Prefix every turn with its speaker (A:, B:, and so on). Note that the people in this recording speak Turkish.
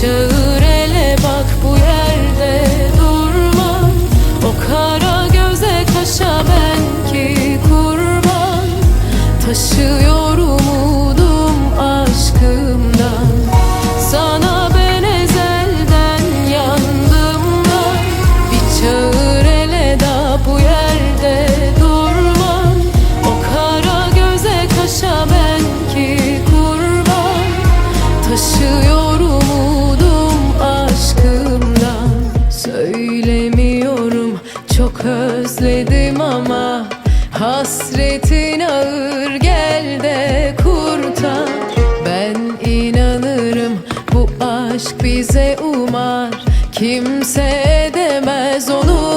A: Çağır ele bak bu yerde durma. O kara göze kaşa ben ki kurban. Taşıyor Çok özledim ama hasretin ağır. Gel de kurtar. Ben inanırım bu aşk bize umar. Kimse edemez onu